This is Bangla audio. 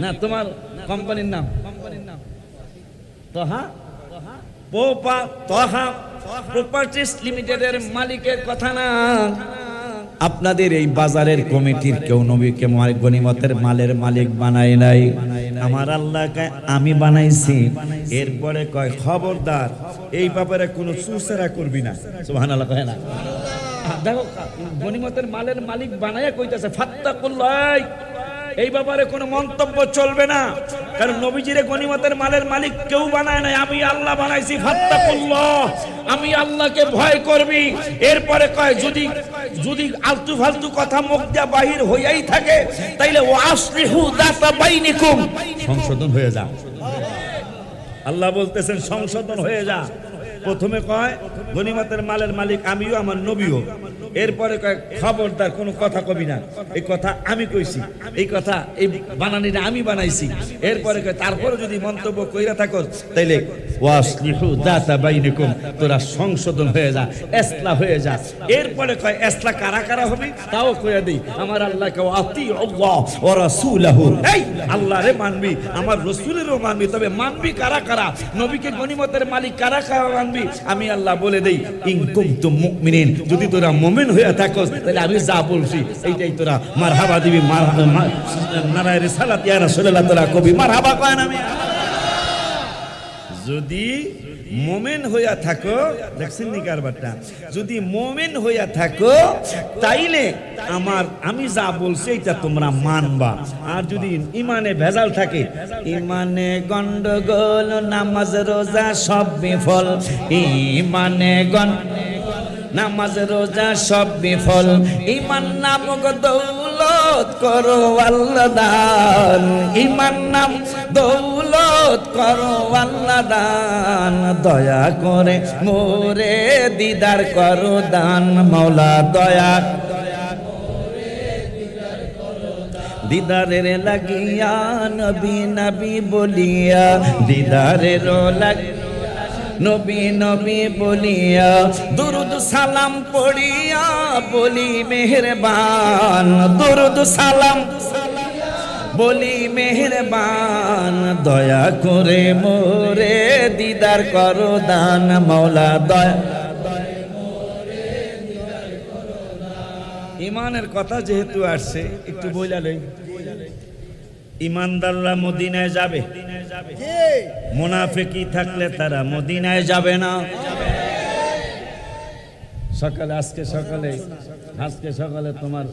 না, তোমার কোম্পানির নাম। মালিকের কথা না। আপনাদের এই বাজারের কমিটির কেউ নবীকে গনিমতের মালের মালিক বানায় নাই। আমার আল্লাহকে আমি বানাইছি। এরপরে কয়, খবরদার, এই ব্যাপারে কোনো সুসেরা করবি না। না? দেখো গনিমতের মালের মালিক বানায়া কইতাছে ফাত্তাকুল্লাহ এই ব্যাপারে কোনো মন্তব্য চলবে না। কারণ নবীজির গনিমতের মালের মালিক কেউ বানায় নাই আমি আল্লাহ বানাইছি ফাত্তাকুল্লাহ আমি আল্লাহকে ভয় করবি। এরপরে কয় যদি যদি আলতু ফালতু কথা মুখ দিয়া বাহির হইয়াই থাকে তাইলে ও আসলিহু দাতা বাইনিকুম। সংশোধন হয়ে যা। আল্লাহ বলতেছেন সংশোধন হয়ে যা। প্রথমে কয় গনিমতের মালের মালিক আমিও আমার নবীও। এরপরে কয়, খবরদার, কোনো কথা কবি না। এই কথা আমি কইছি। এই কথা এই বানানিটা আমি বানাইছি। এরপরে তারপরে যদি মন্তব্য কইরা থাকো তাইলে তোরা সংশোধন হয়ে যা, এসলা হয়ে যা। এরপরে কয়, এসলা কারা কারা হবে? তাও কইয়া দেই, আমার আল্লাহকে আল্লাহ ও মানবি, আমার রসুলেরও মানবি, তবে মানবি কারা কারা? নবীকে গনিমতের মালিক কারা কারা মানবি? আমি আল্লাহ বলে দেই, ইন যদি তোরা মুমিন হয়ে থাকস তাহলে আমি যা বলছি, এইটাই তোরা মারহাবা দিবি মার নারায় রিসালাত, ইয়া রাসূলুল্লাহ, তোরা কবি, মারহাবা কয় না যদি মোমেন হইয়া থাকো, দেখছেন নি কারবারটা? যদি মোমেন হইয়া থাকো, তাইলে আমার, আমি যা বলছি এটা তোমরা মানবা। আর যদি ইমানে ভেজাল থাকে, ইমানে গন্ডগোল, নামাজ, রোজা সব বিফল ইমানে গন নামাজ, রোজা সব বিফল। ইমান নামক দৌলত করো আল্লাহ দান। ইমান নাম দৌলত করো আল্লাহ দান। দয়া করে মোরে দিদার করো দান। মৌলা দয়া দিদারের লাগিয়া, নবী নবী বলিয়া দিদারের লাগিয়া নবী নবী বলিয়া, দুরুদ সালাম পড়িয়া বলি, মেহরবান, দুরুদ সালাম বলি, মেহরবান, দয়া করে মোরে দিদার করো দান মৌলা দয়া ইমানের কথা যেহেতু আসছে, একটু বইলা লই। ইমানদাররা মদিনায় যাবে। মুনাফিকি থাকলে তারা মদিনায় যাবে না। সকালে, আজকে সকালে আজকে সকালে তোমার